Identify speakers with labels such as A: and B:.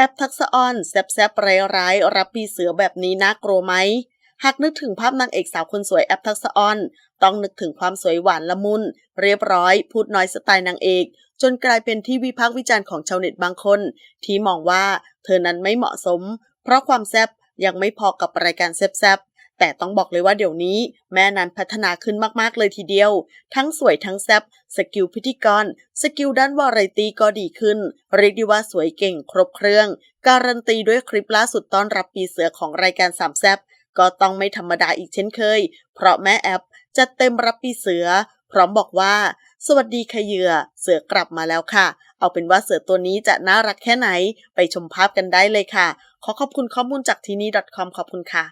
A: อปทักษออนแซบแซบร้ายร้ายรับปีเสือแบบนี้น่ากลัวไหมหากนึกถึงภาพนางเอกสาวคนสวยแอปทักษออน ต้องนึกถึงความสวยหวานละมุน เรียบร้อย พูดน้อยสไตล์นางเอก จนกลายเป็นที่วิพากษ์วิจารณ์ของชาวเน็ตบางคน ที่มองว่าเธอนั้นไม่เหมาะสม เพราะความแซบยังไม่พอกับรายการแซบๆ แต่ต้องบอกเลยว่าเดี๋ยวนี้ แม่นั้นพัฒนาขึ้นมากๆเลยทีเดียว ทั้งสวยทั้งแซบสกิลพิธีกร สกิลด้านวาไรตี้ก็ดีขึ้น เรียกได้ว่าสวยเก่งครบเครื่อง การันตีด้วยคลิปล่าสุดต้อนรับปีเสือของรายการสามแซบก็ต้องไม่ธรรมดาอีกเช่นเคย เพราะแม่แอปจะเต็มรับปีเสือ พร้อมบอกว่า สวัสดีค่ะเหยื่อ เสือกลับมาแล้วค่ะ เอาเป็นว่าเสือตัวนี้จะน่ารักแค่ไหน ไปชมภาพกันได้เลยค่ะ ขอขอบคุณข้อมูลจากที่นี่ .com ขอบคุณค่ะ